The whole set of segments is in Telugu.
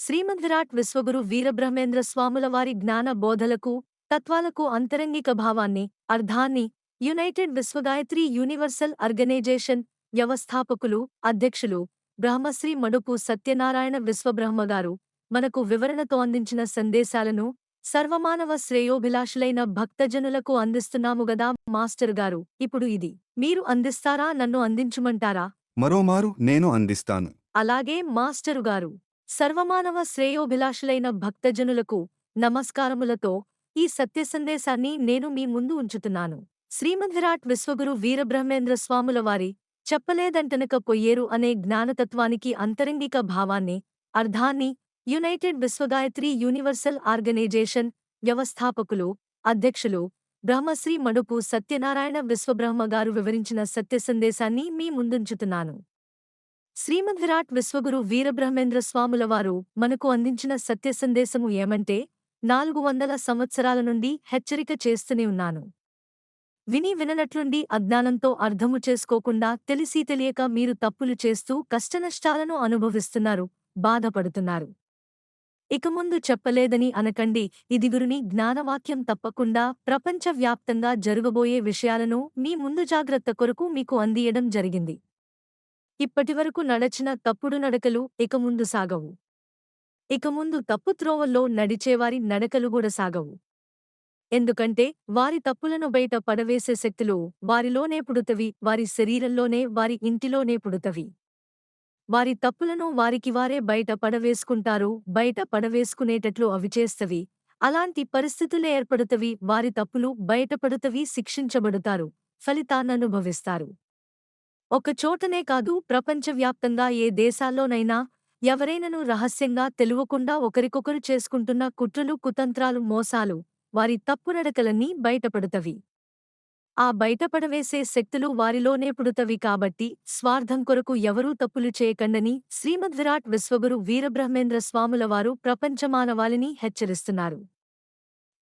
శ్రీమద్విరాట్ విశ్వగురు వీరబ్రహ్మేంద్ర స్వాముల వారి జ్ఞాన బోధలకు తత్వాలకు అంతరంగిక భావాన్ని అర్థాన్ని యునైటెడ్ విశ్వగాయత్రి యూనివర్సల్ ఆర్గనైజేషన్ వ్యవస్థాపకులు అధ్యక్షులు బ్రహ్మశ్రీ మడుపు సత్యనారాయణ విశ్వబ్రహ్మగారు మనకు వివరణతో అందించిన సందేశాలను సర్వమానవ శ్రేయోభిలాషులైన భక్తజనులకు అందిస్తున్నాముగదా మాస్టర్ గారు. ఇప్పుడు ఇది మీరు అందిస్తారా నన్ను అందించుమంటారా? మరోమారు నేను అందిస్తాను. అలాగే మాస్టరు గారు. సర్వమానవ శ్రేయోభిలాషులైన భక్తజనులకు నమస్కారములతో ఈ సత్య సందేశాన్ని నేను మీ ముందు ఉంచుతున్నాను. శ్రీమధిరాట్ విశ్వగురు వీరబ్రహ్మేంద్ర స్వాముల వారి చెప్పలేదంటనక పొయ్యేరు అనే జ్ఞానతత్వానికి అంతరంగిక భావాన్ని అర్థాన్ని యునైటెడ్ విశ్వగాయత్రి యూనివర్సల్ ఆర్గనైజేషన్ వ్యవస్థాపకులు అధ్యక్షులు బ్రహ్మశ్రీ మడుపు సత్యనారాయణ విశ్వబ్రహ్మ గారు వివరించిన సత్య సందేశాన్ని మీ ముందుంచుతున్నాను. శ్రీమద్విరాట్ విశ్వగురు వీరబ్రహ్మేంద్ర స్వాముల వారు మనకు అందించిన సత్య సందేశము ఏమంటే నాలుగు వందల సంవత్సరాల నుండి హెచ్చరిక చేస్తూనే ఉన్నాను. విని విననట్లుండి అజ్ఞానంతో అర్థము చేసుకోకుండా తెలిసి తెలియక మీరు తప్పులు చేస్తూ కష్టనష్టాలను అనుభవిస్తున్నారు బాధపడుతున్నారు. ఇక ముందు చెప్పలేదని అనకండి ఇది గురుని జ్ఞానవాక్యం తప్పకుండా ప్రపంచవ్యాప్తంగా జరగబోయే విషయాలను మీ ముందు జాగ్రత్త కొరకు మీకు అందియడం జరిగింది. ఇప్పటివరకు నడచిన తప్పుడు నడకలు ఇక ముందు సాగవు. ఇక ముందు తప్పు త్రోవల్లో నడిచేవారి నడకలు కూడా సాగవు. ఎందుకంటే వారి తప్పులను బయట పడవేసే శక్తులు వారిలోనే పుడుతవి వారి శరీరంలోనే వారి ఇంటిలోనే పుడుతవి. వారి తప్పులను వారికి వారే బయట పడవేసుకుంటారు బయట పడవేసుకునేటట్లు అవి చేస్తవి. అలాంటి పరిస్థితులే ఏర్పడుతవి వారి తప్పులు బయటపడుతవి శిక్షించబడుతారు ఫలితాన్ననుభవిస్తారు ఒకచోటనే కాదు ప్రపంచవ్యాప్తంగా ఏ దేశాల్లోనైనా ఎవరైనను రహస్యంగా తెలివకుండా ఒకరికొకరు చేసుకుంటున్న కుట్రలు కుతంత్రాలు మోసాలు వారి తప్పునడకలన్నీ బయటపడుతవి. ఆ బయటపడవేసే శక్తులు వారిలోనే పుడుతవి కాబట్టి స్వార్థం కొరకు ఎవరూ తప్పులు చేయకండని శ్రీమద్విరాట్ విశ్వగురు వీరబ్రహ్మేంద్ర స్వాముల వారు ప్రపంచమానవాళిని హెచ్చరిస్తున్నారు.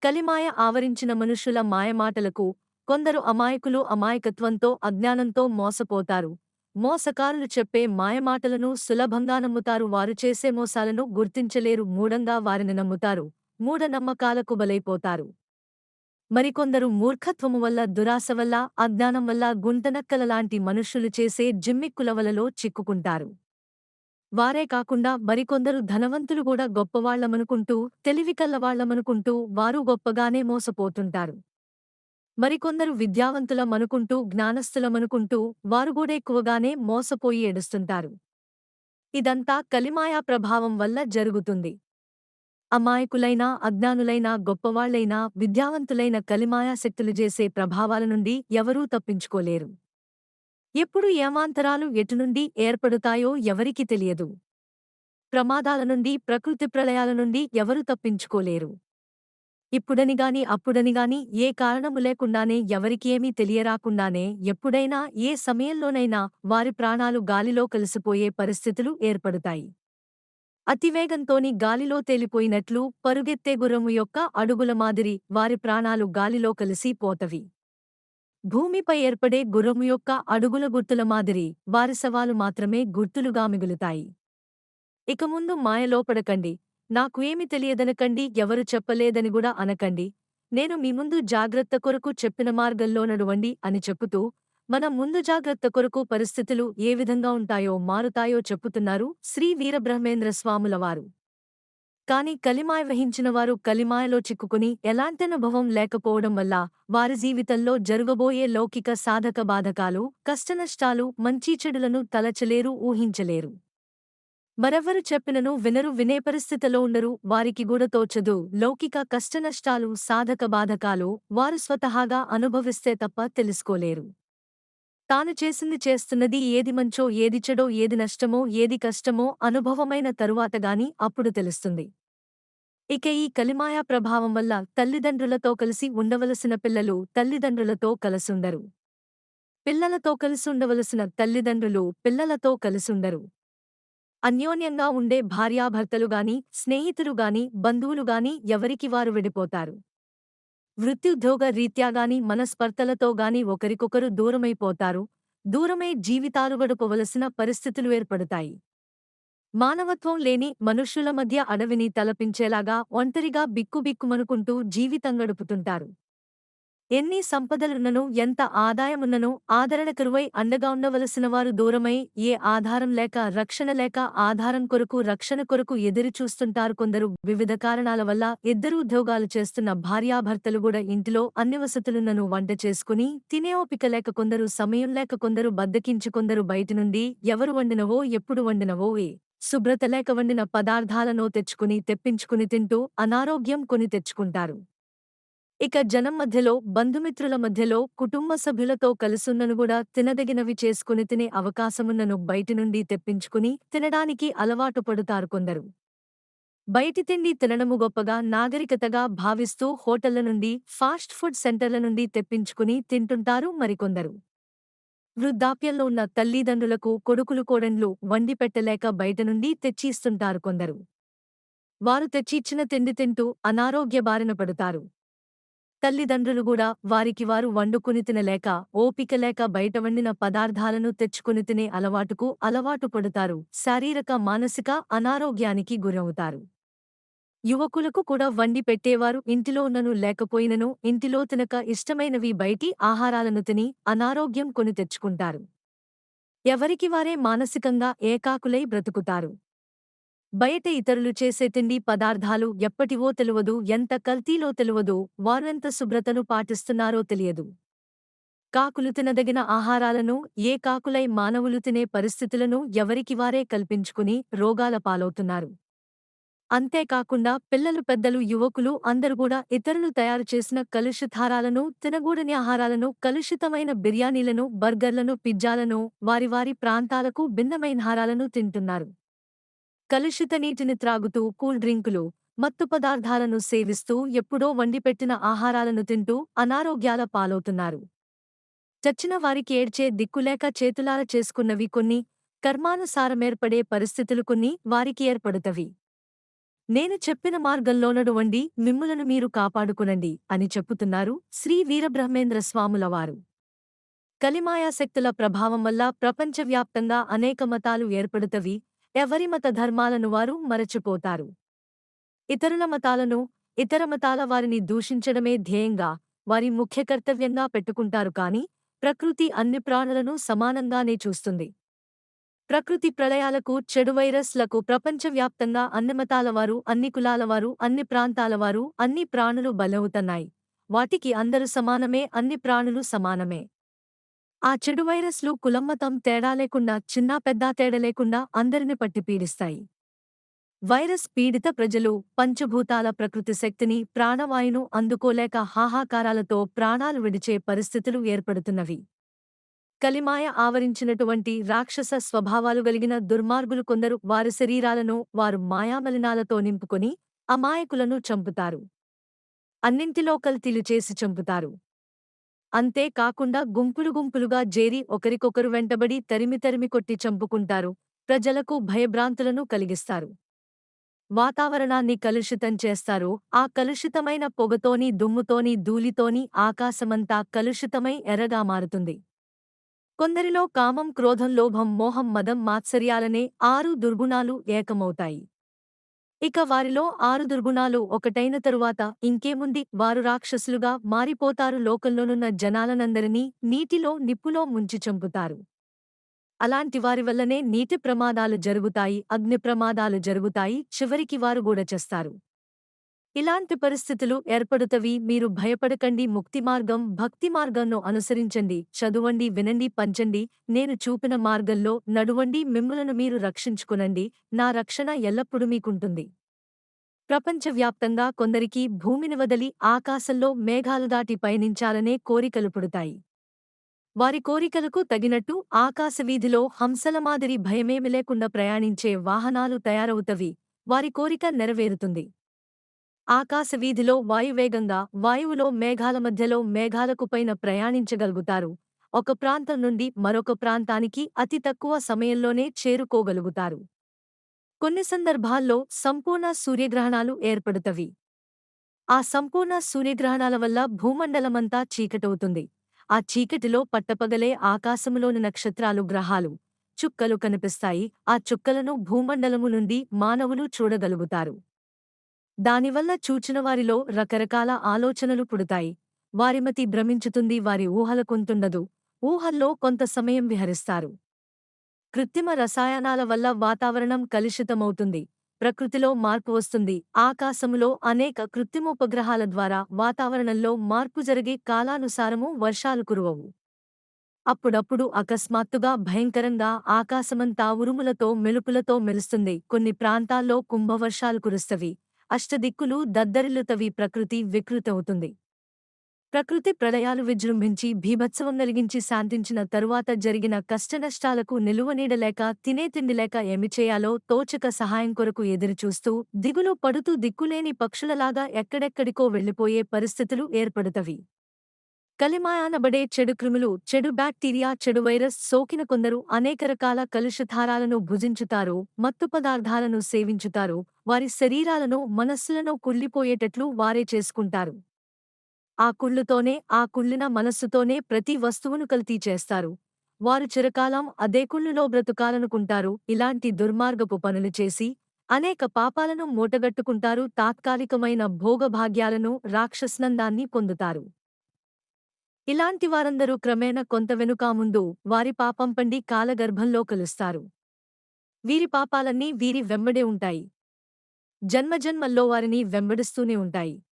కలిమాయ ఆవరించిన మనుషుల మాయమాటలకు కొందరు అమాయకులు అమాయకత్వంతో అజ్ఞానంతో మోసపోతారు. మోసకారులు చెప్పే మాయమాటలను సులభంగా నమ్ముతారు. వారు చేసే మోసాలను గుర్తించలేరు. మూఢంగా వారిని నమ్ముతారు. మూఢనమ్మకాలకు బలైపోతారు. మరికొందరు మూర్ఖత్వము వల్ల దురాశ వల్ల అజ్ఞానం వల్ల గుంటనక్కలలాంటి మనుష్యులు చేసే జిమ్మిక్కుల వలలో చిక్కుకుంటారు. వారే కాకుండా మరికొందరు ధనవంతులు కూడా గొప్పవాళ్ళమనుకుంటూ తెలివికల్లవాళ్ళమనుకుంటూ వారు గొప్పగానే మోసపోతుంటారు. మరికొందరు విద్యావంతులమనుకుంటూ జ్ఞానస్థులమనుకుంటూ వారుగూడెక్కువగానే మోసపోయి ఏడుస్తుంటారు. ఇదంతా కలిమాయా ప్రభావం వల్ల జరుగుతుంది. అమాయకులైన అజ్ఞానులైన గొప్పవాళ్ళైన విద్యావంతులైన కలిమాయా శక్తులు చేసే ప్రభావాల నుండి ఎవరూ తప్పించుకోలేరు. ఎప్పుడు ఏమాంతరాలు ఎటునుండి ఏర్పడుతాయో ఎవరికి తెలియదు. ప్రమాదాల నుండి ప్రకృతి ప్రళయాల నుండి ఎవరు తప్పించుకోలేరు. ఇప్పుడనిగాని అప్పుడనిగాని ఏ కారణము లేకుండానే ఎవరికి ఏమీ తెలియరాకుండానే ఎప్పుడైనా ఏ సమయంలోనైనా వారి ప్రాణాలు గాలిలో కలిసిపోయే పరిస్థితులు ఏర్పడుతాయి. అతివేగంతోని గాలిలో తేలిపోయినట్లు పరుగెత్తే గుర్రము యొక్క అడుగుల మాదిరి వారి ప్రాణాలు గాలిలో కలిసి పోతవి. భూమిపై ఏర్పడే గుర్రము యొక్క అడుగుల గుర్తుల మాదిరి వారి సవాలు మాత్రమే గుర్తులుగా మిగులుతాయి. ఇక ముందు మాయలోపడకండి. నాకు ఏమి తెలియదనకండి ఎవరు చెప్పలేదని కూడా అనకండి. నేను మీ ముందు జాగ్రత్త కొరకు చెప్పిన మార్గంలో నడవండి అని చెప్పుతూ మన ముందు జాగ్రత్త కొరకు పరిస్థితులు ఏ విధంగా ఉంటాయో మారుతాయో చెప్పుతున్నారు శ్రీ వీరబ్రహ్మేంద్ర స్వాములవారు కాని కలిమాయ వహించిన వారు కలిమాయలో చిక్కుకుని ఎలాంటి అనుభవం లేకపోవడం వల్ల వారి జీవితంలో జరగబోయే లౌకిక సాధక బాధకాలు కష్టనష్టాలు మంచి చెడులను తలచలేరు ఊహించలేరు. మరెవ్వరు చెప్పినను వినరు వినే పరిస్థితిలో ఉండరు వారికి కూడా తోచదు. లౌకిక కష్టనష్టాలు సాధక బాధకాలు వారు స్వతహాగా అనుభవిస్తే తప్ప తెలుసుకోలేరు. తాను చేసింది చేస్తున్నది ఏది మంచో ఏది చెడో ఏది నష్టమో ఏది కష్టమో అనుభవమైన తరువాతగాని అప్పుడు తెలుస్తుంది. ఇక ఈ కలిమాయా ప్రభావం వల్ల తల్లిదండ్రులతో కలిసి ఉండవలసిన పిల్లలు తల్లిదండ్రులతో కలసుండరు. పిల్లలతో కలిసుండవలసిన తల్లిదండ్రులు పిల్లలతో కలిసుండరు. అన్యోన్యంగా ఉండే భార్యాభర్తలుగాని స్నేహితులుగాని బంధువులుగాని ఎవరికి వారు విడిపోతారు? వృత్త్యుద్యోగ రీత్యాగాని మనస్పర్తలతోగాని ఒకరికొకరు దూరమైపోతారు. దూరమై జీవితాలు గడుపవలసిన పరిస్థితులు ఏర్పడతాయి. మానవత్వం లేని మనుష్యుల మధ్య అడవిని తలపించేలాగా ఒంటరిగా బిక్కుబిక్కుమనుకుంటూ జీవితం గడుపుతుంటారు. ఎన్ని సంపదలున్ననో ఎంత ఆదాయమున్ననో ఆదరణ కరువై అండగా ఉండవలసిన వారు దూరమై ఏ ఆధారం లేక రక్షణ లేక ఆధారం కొరకు రక్షణ కొరకు ఎదురు చూస్తుంటారు కొందరు. వివిధ కారణాల వల్ల ఇద్దరు ఉద్యోగాలు చేస్తున్న భార్యాభర్తలు కూడా ఇంటిలో అన్ని వసతులున్నను వంట చేసుకుని తినే ఓపిక లేక కొందరు సమయం లేక కొందరు బద్దకించి కొందరు బయటి నుండి ఎవరు వండినవో ఎప్పుడు వండినవో ఏ శుభ్రత లేక వండిన పదార్థాలను తెచ్చుకుని తెప్పించుకుని తింటూ అనారోగ్యం కొని తెచ్చుకుంటారు. ఇక జనం మధ్యలో బంధుమిత్రుల మధ్యలో కుటుంబ సభ్యులతో కలుసున్నను కూడా తినదగినవి చేసుకుని తినే అవకాశమున్నను బయటి నుండి తెప్పించుకుని తినడానికి అలవాటు పడుతారు కొందరు. బయటి తిండి తినడము గొప్పగా నాగరికతగా భావిస్తూ హోటళ్ళ నుండి ఫాస్ట్ ఫుడ్ సెంటర్ల నుండి తెప్పించుకుని తింటుంటారు మరికొందరు. వృద్ధాప్యంలో ఉన్న తల్లిదండ్రులకు కొడుకులు కోడన్లు వండి పెట్టలేక బయట నుండి తెచ్చిస్తుంటారు కొందరు. వారు తెచ్చిచ్చిన తిండి తింటూ అనారోగ్య బారిన పడుతారు. తల్లిదండ్రులు కూడా వారికి వారు వండుకుని తినలేక ఓపిక లేక బయట వండిన పదార్థాలను తెచ్చుకుని తినే అలవాటుకు అలవాటు పడుతారు. శారీరక మానసిక అనారోగ్యానికి గురవుతారు. యువకులకు కూడా వండి పెట్టేవారు ఇంటిలో ఉన్నను లేకపోయినను ఇంటిలో తినక ఇష్టమైనవి బయటి ఆహారాలను తిని అనారోగ్యం కొని తెచ్చుకుంటారు. ఎవరికి వారే మానసికంగా ఏకాకులై బ్రతుకుతారు. బయట ఇతరులు చేసే తిండి పదార్థాలు ఎప్పటివో తెలువదు ఎంత కల్తీలో తెలువదు వారెంత శుభ్రతను పాటిస్తున్నారో తెలియదు. కాకులు తినదగిన ఆహారాలను ఏ కాకులై మానవులు తినే పరిస్థితులను ఎవరికి వారే కల్పించుకుని రోగాల పాలవుతున్నారు. అంతేకాకుండా పిల్లలు పెద్దలు యువకులు అందరూ కూడా ఇతరులు తయారు చేసిన కలుషితారాలను తినగూడని ఆహారాలను కలుషితమైన బిర్యానీలను బర్గర్లను పిజ్జాలను వారి వారి ప్రాంతాలకు భిన్నమైన ఆహారాలను తింటున్నారు. కలుషిత నీటిని త్రాగుతూ కూల్ డ్రింకులు మత్తు పదార్థాలను సేవిస్తూ ఎప్పుడో వండిపెట్టిన ఆహారాలను తింటూ అనారోగ్యాల పాలవుతున్నారు. చచ్చిన వారికి ఏడ్చే దిక్కులేక చేతులార చేసుకున్నవి కొన్ని కర్మానుసారమేర్పడే పరిస్థితులు కొన్ని వారికి ఏర్పడుతవి. నేను చెప్పిన మార్గంలోనడువండి మిమ్ములను మీరు కాపాడుకునండి అని చెప్పుతున్నారు శ్రీ వీరబ్రహ్మేంద్ర స్వాములవారు కలిమాయాశక్తుల ప్రభావం వల్ల ప్రపంచవ్యాప్తంగా అనేక మతాలు ఏర్పడుతవి ఎవరి మత ధర్మాలను వారు మరచిపోతారు? ఇతరుల మతాలను ఇతర మతాల వారిని దూషించడమే ధ్యేయంగా వారి ముఖ్య కర్తవ్యంగా పెట్టుకుంటారు కాని ప్రకృతి అన్ని ప్రాణులను సమానంగానే చూస్తుంది. ప్రకృతి ప్రళయాలకు చెడు వైరస్లకు ప్రపంచవ్యాప్తంగా అన్ని మతాలవారు అన్ని కులాలవారు అన్ని ప్రాంతాలవారు అన్ని ప్రాణులు బలవుతున్నాయి. వాటికి అందరూ సమానమే అన్ని ప్రాణులు సమానమే. ఆ చెడు వైరస్లు కులమ్మతం తేడా లేకుండా చిన్నా పెద్దా తేడా లేకుండా అందరిని పట్టి పీడిస్తాయి. వైరస్ పీడిత ప్రజలు పంచభూతాల ప్రకృతి శక్తిని ప్రాణవాయును అందుకోలేక హాహాకారాలతో ప్రాణాలు విడిచే పరిస్థితులు ఏర్పడుతున్నవి. కలిమాయ ఆవరించినటువంటి రాక్షస స్వభావాలు కలిగిన దుర్మార్గులు కొందరు వారి శరీరాలను వారు మాయామలినాలతో నింపుకొని అమాయకులను చంపుతారు. అన్నింటిలో కల్తీలు చేసి చంపుతారు. అంతే కాకుండా గుంపులు గుంపులుగా జేరి ఒకరికొకరు వెంటబడి తరిమి తరిమి కొట్టి చంపుకుంటారు. ప్రజలకు భయభ్రాంతులను కలిగిస్తారు. వాతావరణాన్ని కలుషితం చేస్తారు. ఆ కలుషితమైన పొగతోని దుమ్ముతోని ధూళితోని ఆకాశమంతా కలుషితమై ఎర్రగా మారుతుంది. కొందరిలో కామం క్రోధం లోభం మోహం మదం మాత్సర్యాలనే ఆరు దుర్గుణాలు ఏకమవుతాయి. ఇక వారిలో ఆరు దుర్గుణాలు ఒకటైన తరువాత ఇంకేముంది? వారు రాక్షసులుగా మారిపోతారు. లోకంలోనున్న జనాలనందరినీ నీటిలో నిప్పులో ముంచి చంపుతారు. అలాంటి వారి వల్లనే నీటి ప్రమాదాలు జరుగుతాయి అగ్ని ప్రమాదాలు జరుగుతాయి చివరికి వారు కూడా చేస్తారు ఇలాంటి పరిస్థితులు ఏర్పడుతవి. మీరు భయపడకండి. ముక్తి మార్గం భక్తి మార్గంను అనుసరించండి. చదువండి వినండి పంచండి. నేను చూపిన మార్గంలో నడువండి. మిమ్ములను మీరు రక్షించుకునండి. నా రక్షణ ఎల్లప్పుడూ మీకుంటుంది. ప్రపంచవ్యాప్తంగా కొందరికి భూమిని వదలి ఆకాశంలో మేఘాలు దాటి పయనించాలనే కోరికలు పుడతాయి. వారి కోరికలకు తగినట్టు ఆకాశవీధిలో హంసల మాదిరి భయమేమి లేకుండా ప్రయాణించే వాహనాలు తయారవుతవి. వారి కోరిక నెరవేరుతుంది. ఆకాశవీధిలో వాయువేగంగా వాయువులో మేఘాల మధ్యలో మేఘాలకు పైన ప్రయాణించగలుగుతారు. ఒక ప్రాంతం నుండి మరొక ప్రాంతానికి అతి తక్కువ సమయంలోనే చేరుకోగలుగుతారు. కొన్ని సందర్భాల్లో సంపూర్ణ సూర్యగ్రహణాలు ఏర్పడుతవి. ఆ సంపూర్ణ సూర్యగ్రహణాల వల్ల భూమండలమంతా చీకటవుతుంది. ఆ చీకటిలో పట్టపగలే ఆకాశములోని నక్షత్రాలు గ్రహాలు చుక్కలు కనిపిస్తాయి. ఆ చుక్కలను భూమండలము నుండి మానవులు చూడగలుగుతారు. దానివల్ల చూచినవారిలో రకరకాల ఆలోచనలు పుడతాయి. వారిమతి భ్రమించుతుంది వారి ఊహల కొంతుండదు. ఊహల్లో కొంత సమయం విహరిస్తారు. కృత్రిమ రసాయనాల వల్ల వాతావరణం కలుషితమవుతుంది. ప్రకృతిలో మార్పు వస్తుంది. ఆకాశములో అనేక కృత్రిమోపగ్రహాల ద్వారా వాతావరణంలో మార్పు జరిగే కాలానుసారము వర్షాలు కురువవు. అప్పుడప్పుడు అకస్మాత్తుగా భయంకరంగా ఆకాశమంతా ఉరుములతో మెలుపులతో మెరుస్తుంది. కొన్ని ప్రాంతాల్లో కుంభవర్షాలు కురుస్తవి. అష్టదిక్కులు దద్దరిల్లుతవి ప్రకృతి వికృతవుతుంది. ప్రకృతి ప్రళయాలు విజృంభించి భీభత్సవం నలిగించి శాంతించిన తరువాత జరిగిన కష్టనష్టాలకు నిలువనీడలేక తినే తిండిలేక ఏమి చేయాలో తోచక సహాయం కొరకు ఎదురుచూస్తూ దిగులు పడుతూ దిక్కులేని పక్షులలాగా ఎక్కడెక్కడికో వెళ్ళిపోయే పరిస్థితులు ఏర్పడుతవి. కలిమాయానబడే చెడు క్రిములు చెడు బ్యాక్టీరియా చెడు వైరస్ సోకిన కొందరు అనేక రకాల కలుషధారాలను భుజించుతారు మత్తు పదార్థాలను సేవించుతారు వారి శరీరాలను మనస్సులను కుళ్ళిపోయేటట్లు వారే చేసుకుంటారు. ఆ కుళ్ళుతోనే ఆ కుళ్ళిన మనస్సుతోనే ప్రతి వస్తువును కల్తీ చేస్తారు. వారు చిరకాలం అదే కుళ్ళులో బ్రతుకాలనుకుంటారు ఇలాంటి దుర్మార్గపు పనులు చేసి అనేక పాపాలను మూటగట్టుకుంటారు తాత్కాలికమైన భోగభాగ్యాలను రాక్షస్నందాన్ని పొందుతారు. ఇలాంటి వారందరూ క్రమేణ కొంత వెనుకా ముందు వారి పాపం పండి కాలగర్భంలో కలుస్తారు. వీరి పాపాలన్నీ వీరి వెంబడే ఉంటాయి. జన్మజన్మల్లో వారిని వెంబడిస్తూనే ఉంటాయి.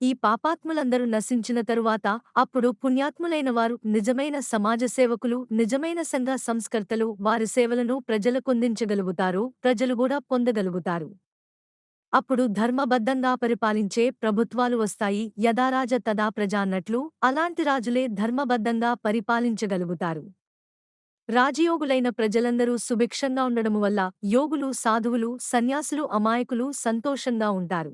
ఈ పాపాత్ములందరూ నశించిన తరువాత అప్పుడు పుణ్యాత్ములైన వారు నిజమైన సమాజ సేవకులు నిజమైన సంఘ సంస్కర్తలు వారి సేవలను ప్రజలకొందించగలుగుతారు ప్రజలు కూడా పొందగలుగుతారు. అప్పుడు ధర్మబద్ధంగా పరిపాలించే ప్రభుత్వాలు వస్తాయి. యథారాజ తదా ప్రజాన్నట్లు అలాంటి రాజులే ధర్మబద్ధంగా పరిపాలించగలుగుతారు. రాజయోగులైన ప్రజలందరూ సుభిక్షంగా ఉండడము వల్ల యోగులు సాధువులు సన్యాసులు అమాయకులు సంతోషంగా ఉంటారు.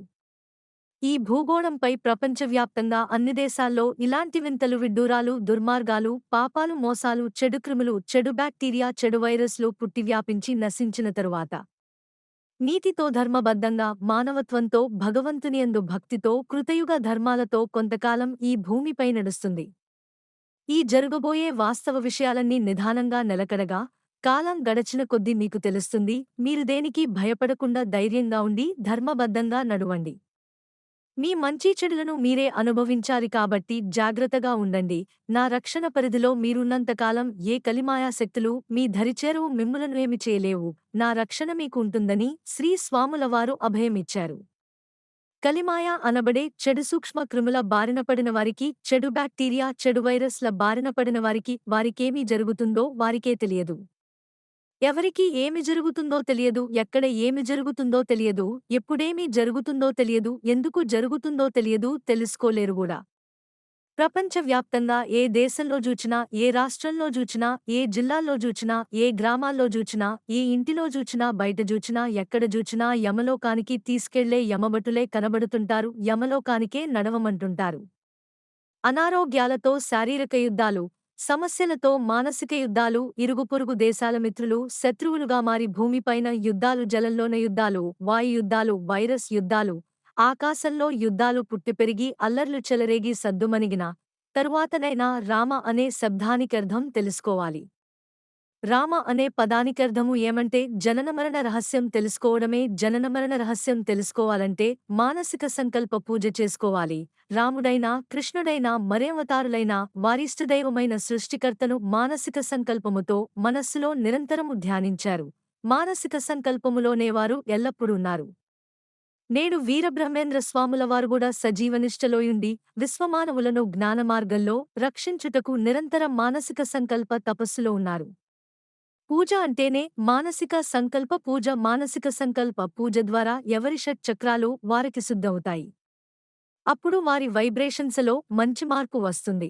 ఈ భూగోళంపై ప్రపంచవ్యాప్తంగా అన్ని దేశాల్లో ఇలాంటి వింతలు విడ్డూరాలు దుర్మార్గాలు పాపాలు మోసాలు చెడు క్రిములు చెడు బ్యాక్టీరియా చెడు వైరస్లు పుట్టి వ్యాపించి నశించిన తరువాత నీతితో ధర్మబద్ధంగా మానవత్వంతో భగవంతునియందు భక్తితో కృతయుగ ధర్మాలతో కొంతకాలం ఈ భూమిపై నడుస్తుంది. ఈ జరగబోయే వాస్తవ విషయాలన్నీ నిదానంగా నిలకడగా కాలం గడచిన కొద్దీ మీకు తెలుస్తుంది మీరు దేనికి భయపడకుండా ధైర్యంగా ఉండి ధర్మబద్ధంగా నడవండి. మీ మంచి చెడులను మీరే అనుభవించాలి కాబట్టి జాగ్రత్తగా ఉండండి. నా రక్షణ పరిధిలో మీరున్నంతకాలం ఏ కలిమాయా శక్తులు మీ ధరిచేరువు మిమ్ములను ఏమి చేయలేవు. నా రక్షణ మీకు ఉంటుందని శ్రీ స్వాములవారు అభయమిచ్చారు. కలిమాయా అనబడే చెడు సూక్ష్మ క్రిముల బారినపడిన వారికి చెడు బ్యాక్టీరియా చెడు వైరస్ల బారినపడిన వారికి వారికేమీ జరుగుతుందో వారికే తెలియదు. ఎవరికి ఏమి జరుగుతుందో తెలియదు ఎక్కడ ఏమి జరుగుతుందో తెలియదు ఎప్పుడేమి జరుగుతుందో తెలియదు ఎందుకు జరుగుతుందో తెలియదు తెలుసుకోలేరు కూడా. ప్రపంచవ్యాప్తంగా ఏ దేశంలో చూచినా ఏ రాష్ట్రంలో చూచినా ఏ జిల్లాల్లో చూచినా ఏ గ్రామాల్లో చూచినా ఏ ఇంటిలో చూచినా బయట చూచినా ఎక్కడ చూచినా యమలోకానికి తీసుకెళ్ళే యమభటులే కనబడుతుంటారు యమలోకానికే నడవమంటుంటారు. అనారోగ్యాలతో శారీరక యుద్ధాలు సమస్యలతో మానసిక యుద్ధాలు ఇరుగుపొరుగు దేశాల మిత్రులు శత్రువులుగా మారి భూమిపైన యుద్ధాలు జలంలోన యుద్ధాలు వాయు యుద్ధాలు వైరస్ యుద్ధాలు ఆకాశంలో యుద్ధాలు పుట్టిపెరిగి అల్లర్లు చెలరేగి సద్దుమణిగిన తరువాతనైనా రామ అనే శబ్దానికర్థం తెలుసుకోవాలి. రామ అనే పదానికర్థము ఏమంటే జననమరణ రహస్యం తెలుసుకోవడమే జననమరణ రహస్యం తెలుసుకోవాలంటే మానసిక సంకల్ప పూజ చేసుకోవాలి. రాముడైనా కృష్ణుడైనా మరేవతారులైనా వారిష్టదైవమైన సృష్టికర్తను మానసిక సంకల్పముతో మనస్సులో నిరంతరము ధ్యానించారు. మానసిక సంకల్పములోనే వారు ఎల్లప్పుడూన్నారు నేడు వీరబ్రహ్మేంద్ర స్వాములవారు కూడా సజీవనిష్టలోయుండి విశ్వమానవులను జ్ఞానమార్గంలో రక్షించుటకు నిరంతర మానసిక సంకల్ప తపస్సులో ఉన్నారు. పూజ అంటేనే మానసిక సంకల్ప పూజ. మానసిక సంకల్ప పూజ ద్వారా ఎవరి షట్ చక్రాలు వారికి శుద్ధవుతాయి. అప్పుడు వారి వైబ్రేషన్స్లో మంచి మార్పు వస్తుంది.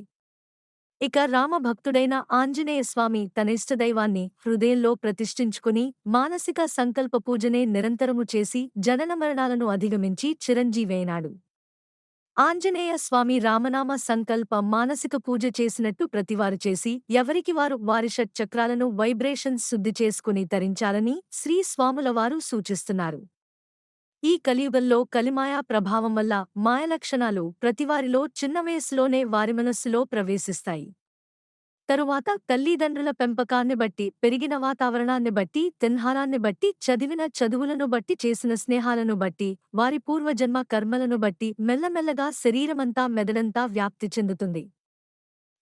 ఇక రామభక్తుడైన ఆంజనేయ స్వామి తన ఇష్టదైవాన్ని హృదయంలో ప్రతిష్ఠించుకుని మానసిక సంకల్ప పూజనే నిరంతరము చేసి జనన మరణాలను అధిగమించి చిరంజీవైనాడు ఆంజనేయ స్వామి రామనామ సంకల్ప మానసిక పూజ చేసినట్టు ప్రతివారు చేసి ఎవరికి వారు వారి షట్ చక్రాలను వైబ్రేషన్స్ శుద్ధి చేసుకుని తరించాలని శ్రీ స్వాములవారు సూచిస్తున్నారు. ఈ కలియుగంలో కలిమాయా ప్రభావం వల్ల మాయలక్షణాలు ప్రతివారిలో చిన్న వయస్సులోనే వారి మనస్సులో ప్రవేశిస్తాయి. తరువాత తల్లిదండ్రుల పెంపకాన్ని బట్టి పెరిగిన వాతావరణాన్ని బట్టి తిన్హారాన్ని బట్టి చదివిన చదువులను బట్టి చేసిన స్నేహాలను బట్టి వారి పూర్వజన్మ కర్మలను బట్టి మెల్లమెల్లగా శరీరమంతా మెదడంతా వ్యాప్తి చెందుతుంది.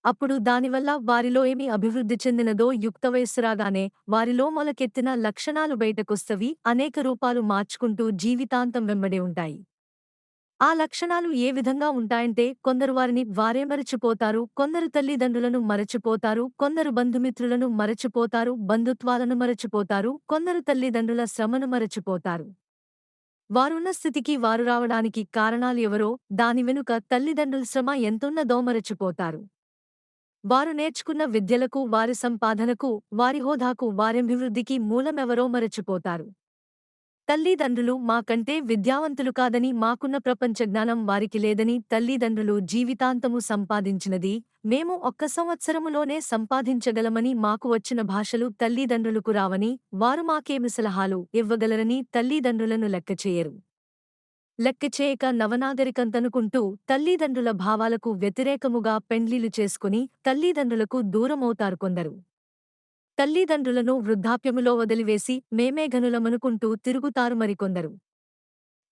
అప్పుడు దానివల్ల వారిలో ఏమి అభివృద్ధి చెందినదో యుక్త వయస్సురాగానే వారిలో మొలకెత్తిన లక్షణాలు బయటకొస్తవి అనేక రూపాలు మార్చుకుంటూ జీవితాంతం వెంబడి ఉంటాయి. ఆ లక్షణాలు ఏ విధంగా ఉంటాయంటే కొందరు వారిని వారే మరచిపోతారు కొందరు తల్లిదండ్రులను మరచిపోతారు కొందరు బంధుమిత్రులను మరచిపోతారు బంధుత్వాలను మరచిపోతారు కొందరు తల్లిదండ్రుల శ్రమను మరచిపోతారు. వారున్న స్థితికి వారు రావడానికి కారణాలు ఎవరో దాని వెనుక తల్లిదండ్రుల శ్రమ ఎంతున్నదో మరచిపోతారు. వారు నేర్చుకున్న విద్యలకు వారి సంపాదనకు వారి హోదాకు వారభివృద్ధికి మూలమెవరో మరచిపోతారు. తల్లిదండ్రులు మాకంటే విద్యావంతులు కాదని మాకున్న ప్రపంచ జ్ఞానం వారికి లేదని తల్లిదండ్రులు జీవితాంతము సంపాదించినది మేము ఒక్క సంవత్సరములోనే సంపాదించగలమని మాకు వచ్చిన భాషలు తల్లిదండ్రులకు రావని వారు మాకేమి సలహాలు ఇవ్వగలరని తల్లిదండ్రులను లెక్కచేయరు లెక్కచేయక నవనాగరికంతనుకుంటూ తల్లిదండ్రుల భావాలకు వ్యతిరేకముగా పెండ్లీలు చేసుకుని తల్లిదండ్రులకు దూరమవుతారు కొందరు. తల్లిదండ్రులను వృద్ధాప్యములో వదిలివేసి మేమే గనులమనుకుంటూ తిరుగుతారు మరికొందరు.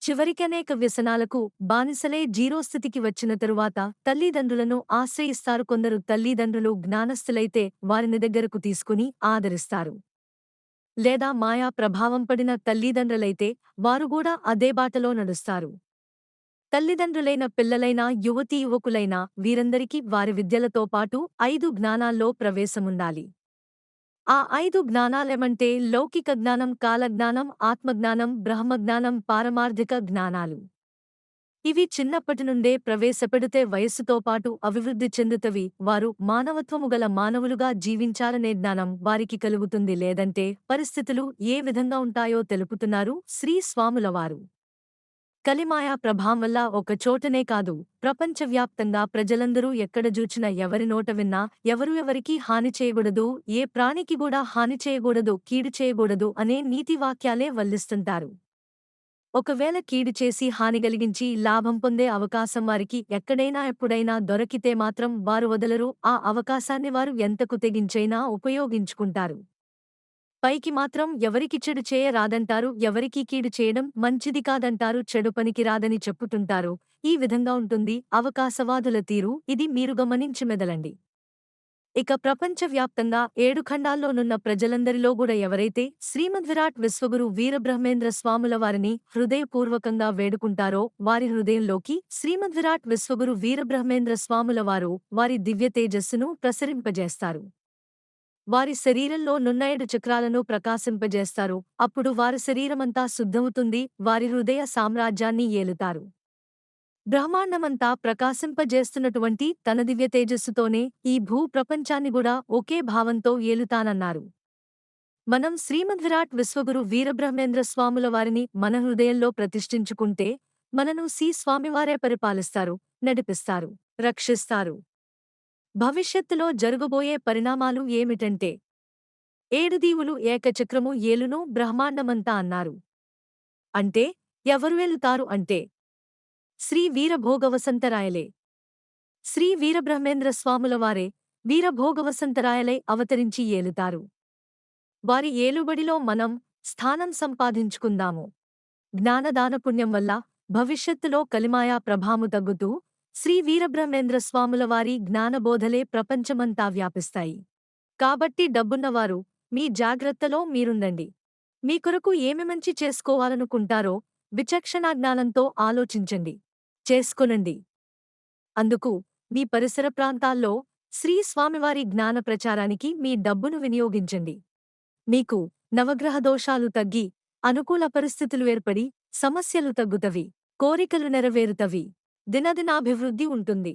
చివరికనేక వ్యసనాలకు బానిసలే జీరోస్థితికి వచ్చిన తరువాత తల్లిదండ్రులను ఆశ్రయిస్తారు కొందరు తల్లిదండ్రులు జ్ఞానస్థులైతే వారిని దగ్గరకు తీసుకుని ఆదరిస్తారు. లేదా మాయా ప్రభావం పడిన తల్లిదండ్రులైతే వారు కూడా అదే బాటలో నడుస్తారు. తల్లిదండ్రులైన పిల్లలైన యువతీ యువకులైనా వీరందరికీ వారి విద్యలతో పాటు ఐదు జ్ఞానాల్లో ప్రవేశముండాలి. ఆ ఐదు జ్ఞానాలేమంటే లౌకిక జ్ఞానం కాలజ్ఞానం ఆత్మజ్ఞానం బ్రహ్మజ్ఞానం పారమార్థిక జ్ఞానాలు. ఇవి చిన్నప్పటి నుండే ప్రవేశపెడితే వయస్సుతో పాటు అభివృద్ధి చెందుతవి. వారు మానవత్వము గల మానవులుగా జీవించాలనే జ్ఞానం వారికి కలుగుతుంది. లేదంటే పరిస్థితులు ఏ విధంగా ఉంటాయో తెలుపుతున్నారు శ్రీ స్వాములవారు. కలిమాయా ప్రభావం వల్ల ఒక చోటనే కాదు. ప్రపంచవ్యాప్తంగా ప్రజలందరూ ఎక్కడ జూచిన ఎవరి నోట విన్నా ఎవరు ఎవరికీ హాని చేయకూడదు ఏ ప్రాణికి కూడా హాని చేయకూడదు కీడు చేయకూడదు అనే నీతివాక్యాలే వల్లిస్తుంటారు. ఒకవేళ కీడు చేసి హాని కలిగించి లాభం పొందే అవకాశం వారికి ఎక్కడైనా ఎప్పుడైనా దొరకితే మాత్రం వారు వదలరు. ఆ అవకాశాన్ని వారు ఎంతకు తెగించైనా ఉపయోగించుకుంటారు. పైకి మాత్రం ఎవరికి చెడు చేయరాదంటారు ఎవరికీ కీడు చేయడం మంచిది కాదంటారు చెడు పనికి రాదని చెప్పుతుంటారు. ఈ విధంగా ఉంటుంది అవకాశవాదుల తీరు. ఇది మీరు గమనించి మెదలండి ఇక ప్రపంచవ్యాప్తంగా ఏడు ఖండాల్లోనున్న ప్రజలందరిలో కూడా ఎవరైతే శ్రీమద్విరాట్ విశ్వగురు వీరబ్రహ్మేంద్ర స్వాముల వారిని హృదయపూర్వకంగా వేడుకుంటారో వారి హృదయంలోకి శ్రీమద్విరాట్ విశ్వగురు వీరబ్రహ్మేంద్ర స్వాముల వారు వారి దివ్య తేజస్సును ప్రసరింపజేస్తారు. వారి శరీరంలో నున్నయడు చక్రాలను ప్రకాశింపజేస్తారు. అప్పుడు వారి శరీరమంతా శుద్ధవుతుంది వారి హృదయ సామ్రాజ్యాన్ని ఏలుతారు. బ్రహ్మాండమంతా ప్రకాశింపజేస్తున్నటువంటి తన దివ్య తేజస్సుతోనే ఈ భూ ప్రపంచాన్ని కూడా ఒకే భావంతో ఏలుతానన్నారు. మనం శ్రీమద్విరాట్ విశ్వగురు వీరబ్రహ్మేంద్ర స్వాముల వారిని మన హృదయంలో ప్రతిష్ఠించుకుంటే మనను సి స్వామివారే పరిపాలిస్తారు నడిపిస్తారు రక్షిస్తారు. భవిష్యత్తులో జరగబోయే పరిణామాలు ఏమిటంటే ఏడు దీవులు ఏకచక్రము ఏలును బ్రహ్మాండమంతా అన్నారు. అంటే ఎవరు వెళుతారు అంటే శ్రీ వీరభోగవసంతరాయలే. శ్రీ వీరబ్రహ్మేంద్ర స్వాములవారే వీరభోగవసంతరాయలై అవతరించి ఏలుతారు. వారి ఏలుబడిలో మనం స్థానం సంపాదించుకుందాము. జ్ఞానదానపుణ్యం వల్ల భవిష్యత్తులో కలిమాయా ప్రభాము తగ్గుతూ శ్రీ వీరబ్రహ్మేంద్ర స్వాముల వారి జ్ఞానబోధలే ప్రపంచమంతా వ్యాపిస్తాయి. కాబట్టి డబ్బున్నవారు మీ జాగ్రత్తలో మీరుండండి. మీ కొరకు ఏమి మంచి చేసుకోవాలనుకుంటారో విచక్షణాజ్ఞానంతో ఆలోచించండి. చేసుకొనండి. అందుకు మీ పరిసర ప్రాంతాల్లో శ్రీ స్వామివారి జ్ఞాన ప్రచారానికి మీ డబ్బును వినియోగించండి. మీకు నవగ్రహ దోషాలు తగ్గి అనుకూల పరిస్థితులు ఏర్పడి సమస్యలు తగ్గుతవి కోరికలు నెరవేరుతవి. దినదినాభివృద్ధి ఉంటుంది.